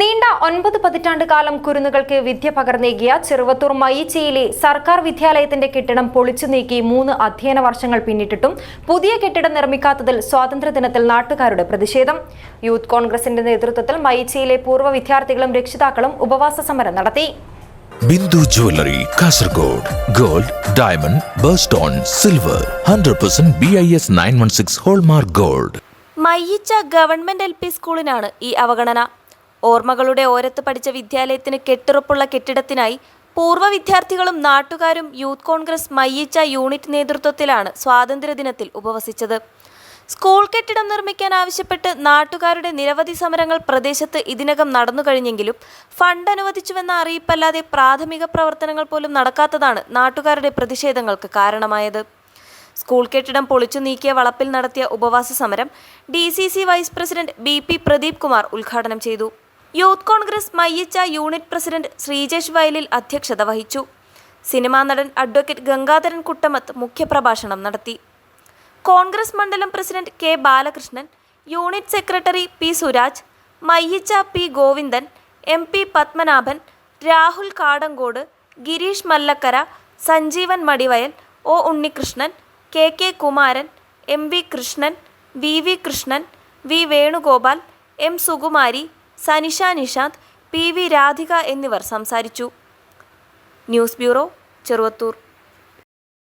നീണ്ട ഒൻപത് പതിറ്റാണ്ട് കാലം കുരുന്നുകൾക്ക് വിദ്യ പകർന്നേകിയ ചെറുവത്തൂർ മയിച്ചയിലെ സർക്കാർ വിദ്യാലയത്തിന്റെ കെട്ടിടം പൊളിച്ചു നീക്കി മൂന്ന് അധ്യയന വർഷങ്ങൾ പിന്നിട്ടിട്ടും പുതിയ കെട്ടിടം നിർമ്മിക്കാത്തതിൽ സ്വാതന്ത്ര്യദിനത്തിൽ നാട്ടുകാരുടെ പ്രതിഷേധം. യൂത്ത് കോൺഗ്രസിന്റെ നേതൃത്വത്തിൽ മയിച്ചയിലെ പൂർവ വിദ്യാർത്ഥികളും രക്ഷിതാക്കളും ഉപവാസ സമരം നടത്തി. Bindu jewellery Kasaragod gold diamond birthstone silver hundred percent B I S nine one six hallmark gold. Mayyichcha government L P സ്കൂളിനാണ് ഈ അവഗണന. ഓർമ്മകളുടെ ഓരത്ത് പഠിച്ച വിദ്യാലയത്തിന് കെട്ടുറപ്പുള്ള കെട്ടിടത്തിനായി പൂർവ വിദ്യാർത്ഥികളും നാട്ടുകാരും യൂത്ത് കോൺഗ്രസ് മയ്യിച്ച യൂണിറ്റ് നേതൃത്വത്തിലാണ് സ്വാതന്ത്ര്യദിനത്തിൽ ഉപവസിച്ചത്. സ്കൂൾ കെട്ടിടം നിർമ്മിക്കാൻ ആവശ്യപ്പെട്ട് നാട്ടുകാരുടെ നിരവധി സമരങ്ങൾ പ്രദേശത്ത് ഇതിനകം നടന്നു കഴിഞ്ഞെങ്കിലും ഫണ്ട് അനുവദിച്ചുവെന്ന അറിയിപ്പല്ലാതെ പ്രാഥമിക പ്രവർത്തനങ്ങൾ പോലും നടക്കാത്തതാണ് നാട്ടുകാരുടെ പ്രതിഷേധങ്ങൾക്ക് കാരണമായത്. സ്കൂൾ കെട്ടിടം പൊളിച്ചു നീക്കിയ വളപ്പിൽ നടത്തിയ ഉപവാസ സമരം D vice president B Pradeep Kumar ഉദ്ഘാടനം ചെയ്തു. Youth Congress Mayyichcha unit president Sreejesh Vayalil അധ്യക്ഷത വഹിച്ചു. സിനിമാ നടൻ അഡ്വക്കേറ്റ് ഗംഗാധരൻ കുട്ടമത്ത് മുഖ്യപ്രഭാഷണം നടത്തി. കോൺഗ്രസ് മണ്ഡലം president K Balakrishnan unit secretary P Suraj Mayyichcha P Govindan M P Padmanabhan Rahul Kadankode Girish Mallakkara Sanjeevan Madivayal O Unnikrishnan K K Kumaran M V Krishnan V V Krishnan V Venugopal M Sukumari Sanisha Nishanth P V Radhika എന്നിവർ സംസാരിച്ചു. News bureau Cheruvathur.